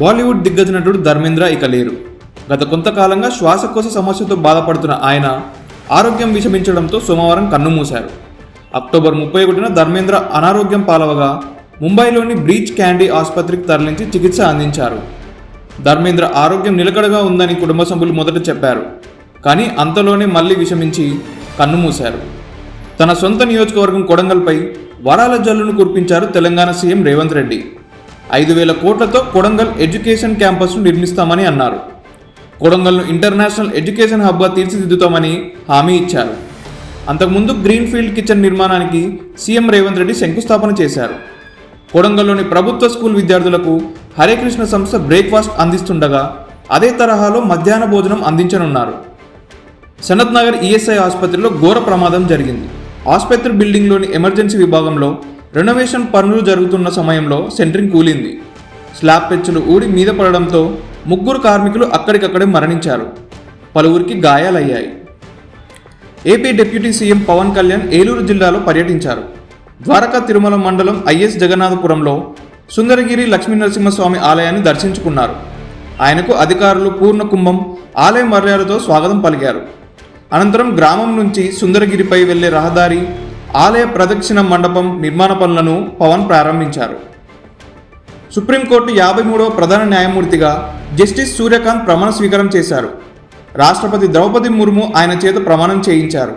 బాలీవుడ్ దిగ్గజ నటుడు ధర్మేంద్ర ఇక లేరు. గత కొంతకాలంగా శ్వాసకోశ సమస్యతో బాధపడుతున్న ఆయన ఆరోగ్యం విషమించడంతో సోమవారం కన్నుమూశారు అక్టోబర్ ముప్పై ఒకటిన ధర్మేంద్ర అనారోగ్యం పాలవగా ముంబైలోని బ్రీచ్ క్యాండీ ఆసుపత్రికి తరలించి చికిత్స అందించారు. ధర్మేంద్ర ఆరోగ్యం నిలకడగా ఉందని కుటుంబ సభ్యులు మొదట చెప్పారు. కానీ అంతలోనే మళ్ళీ విషమించి కన్నుమూశారు తన సొంత నియోజకవర్గం కొడంగల్పై వరాల జల్లును కురిపించారు తెలంగాణ సీఎం రేవంత్ రెడ్డి. ఐదు వేల కోట్లతో కొడంగల్ ఎడ్యుకేషన్ క్యాంపస్ను నిర్మిస్తామని అన్నారు. కొడంగల్ను ఇంటర్నేషనల్ ఎడ్యుకేషన్ హబ్గా తీర్చిదిద్దుతామని హామీ ఇచ్చారు. అంతకుముందు గ్రీన్ఫీల్డ్ కిచెన్ నిర్మాణానికి సీఎం రేవంత్ రెడ్డి శంకుస్థాపన చేశారు. కొడంగల్లోని ప్రభుత్వ స్కూల్ విద్యార్థులకు హరేకృష్ణ సంస్థ బ్రేక్ఫాస్ట్ అందిస్తుండగా అదే తరహాలో మధ్యాహ్న భోజనం అందించనున్నారు. సనత్ నగర్ ఈఎస్ఐ ఆసుపత్రిలో ఘోర ప్రమాదం జరిగింది. ఆసుపత్రి బిల్డింగ్లోని ఎమర్జెన్సీ విభాగంలో రెనోవేషన్ పనులు జరుగుతున్న సమయంలో సెంట్రింగ్ కూలింది. స్లాబ్ పెచ్చులు ఊడి మీద పడడంతో ముగ్గురు కార్మికులు అక్కడికక్కడే మరణించారు. పలువురికి గాయాలయ్యాయి. AP deputy CM Pawan Kalyan Eluru జిల్లాలో పర్యటించారు. ద్వారకా తిరుమల మండలం ఐఎస్ జగన్నాథపురంలో సుందరగిరి లక్ష్మీనరసింహస్వామి ఆలయాన్ని దర్శించుకున్నారు. ఆయనకు అధికారులు పూర్ణ కుంభం ఆలయ మర్యాదతో స్వాగతం పలికారు. అనంతరం గ్రామం నుంచి సుందరగిరిపై వెళ్ళే రహదారి ఆలయ ప్రదక్షిణ మండపం నిర్మాణ పనులను పవన్ ప్రారంభించారు. సుప్రీంకోర్టు యాభై మూడవ ప్రధాన న్యాయమూర్తిగా జస్టిస్ సూర్యకాంత్ ప్రమాణ స్వీకారం చేశారు. రాష్ట్రపతి ద్రౌపది ముర్ము ఆయన చేత ప్రమాణం చేయించారు.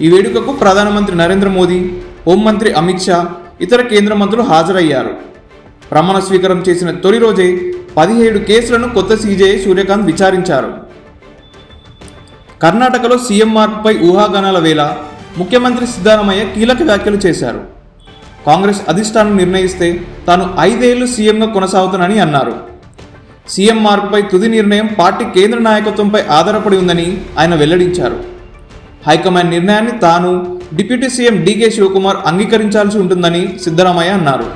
ఈ వేడుకకు ప్రధానమంత్రి నరేంద్ర మోదీ హోంమంత్రి అమిత్ షా ఇతర కేంద్ర మంత్రులు హాజరయ్యారు. ప్రమాణ స్వీకారం చేసిన తొలి రోజే పదిహేడు కేసులను కొత్త సీజేఐ సూర్యకాంత్ విచారించారు. కర్ణాటకలో సీఎం మార్పుపై ఊహాగానాల వేళ ముఖ్యమంత్రి సిద్ధరామయ్య కీలక వ్యాఖ్యలు చేశారు. కాంగ్రెస్ అధిష్టానం నిర్ణయిస్తే తాను ఐదేళ్ళు సీఎంగా కొనసాగుతానని అన్నారు. సీఎం మార్పుపై తుది నిర్ణయం పార్టీ కేంద్ర నాయకత్వంపై ఆధారపడి ఉందని ఆయన వెల్లడించారు. హైకమాండ్ నిర్ణయాన్ని తాను డిప్యూటీ సీఎం డీకే శివకుమార్ అంగీకరించాల్సి ఉంటుందని సిద్ధరామయ్య అన్నారు.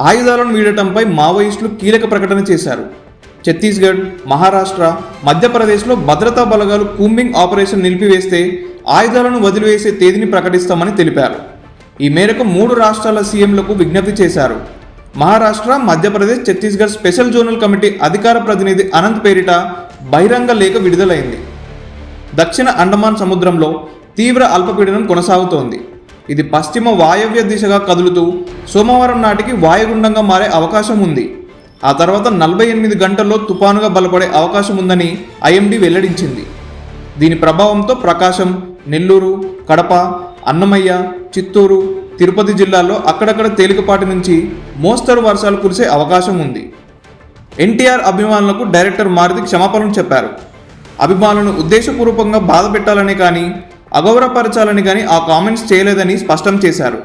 ఆయుధాలను వీడటంపై మావోయిస్టులు కీలక ప్రకటన చేశారు. ఛత్తీస్గఢ్ మహారాష్ట్ర మధ్యప్రదేశ్లో భద్రతా బలగాలు కూంబింగ్ ఆపరేషన్ నిలిపివేస్తే ఆయుధాలను వదిలివేసే తేదీని ప్రకటిస్తామని తెలిపారు. ఈ మేరకు మూడు రాష్ట్రాల సీఎంలకు విజ్ఞప్తి చేశారు. Maharashtra Madhya Pradesh Chhattisgarh special zonal committee అధికార ప్రతినిధి అనంత్ పేరిట బహిరంగ లేఖ విడుదలైంది. దక్షిణ అండమాన్ సముద్రంలో తీవ్ర అల్పపీడనం కొనసాగుతోంది. ఇది పశ్చిమ వాయవ్య దిశగా కదులుతూ సోమవారం నాటికి వాయుగుండంగా మారే అవకాశం ఉంది. ఆ తర్వాత నలభై ఎనిమిది గంటల్లో తుపానుగా బలపడే అవకాశం ఉందని ఐఎండి వెల్లడించింది. దీని ప్రభావంతో ప్రకాశం నెల్లూరు కడప అన్నమయ్య చిత్తూరు తిరుపతి జిల్లాల్లో అక్కడక్కడ తేలికపాటి నుంచి మోస్తరు వర్షాలు కురిసే అవకాశం ఉంది. ఎన్టీఆర్ అభిమానులకు డైరెక్టర్ మారుతి క్షమాపణలు చెప్పారు. అభిమానులను ఉద్దేశపూర్వకంగా బాధ పెట్టాలని కానీ అగౌరవపరచాలని కానీ ఆ కామెంట్స్ చేయలేదని స్పష్టం చేశారు.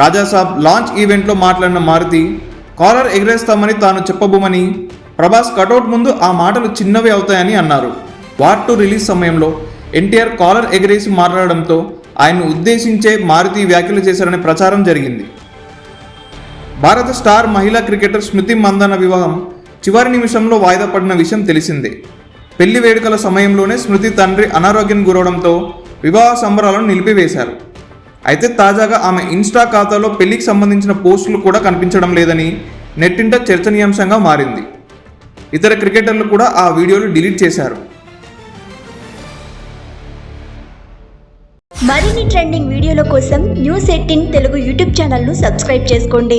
రాజాసాబ్ లాంచ్ ఈవెంట్లో మాట్లాడిన మారుతి కాలర్ ఎగరేస్తామని తాను చెప్పబోమని ప్రభాస్ కటౌట్ ముందు ఆ మాటలు చిన్నవి అవుతాయని అన్నారు. వార్ టూ రిలీజ్ సమయంలో ఎన్టీఆర్ కాలర్ ఎగరేసి మాట్లాడడంతో ఆయన్ను ఉద్దేశించే మారుతి వ్యాఖ్యలు చేశారనే ప్రచారం జరిగింది. భారత స్టార్ మహిళా క్రికెటర్ స్మృతి మందన వివాహం చివరి నిమిషంలో వాయిదా పడిన విషయం తెలిసిందే. పెళ్ళి వేడుకల సమయంలోనే స్మృతి తండ్రి అనారోగ్యం గురవడంతో వివాహ సంబరాలను నిలిపివేశారు. అయితే తాజాగా ఆమె ఇన్స్టా ఖాతాలో పెళ్ళికి సంబంధించిన పోస్టులు కూడా కనిపించడం లేదని నెట్టింట చర్చనీయాంశంగా మారింది. ఇతర క్రికెటర్లు కూడా ఆ వీడియోలు డిలీట్ చేశారు. మరిన్ని ట్రెండింగ్ వీడియోల కోసం న్యూస్ ఎయిటీన్ తెలుగు యూట్యూబ్ ఛానల్ను సబ్స్క్రైబ్ చేసుకోండి.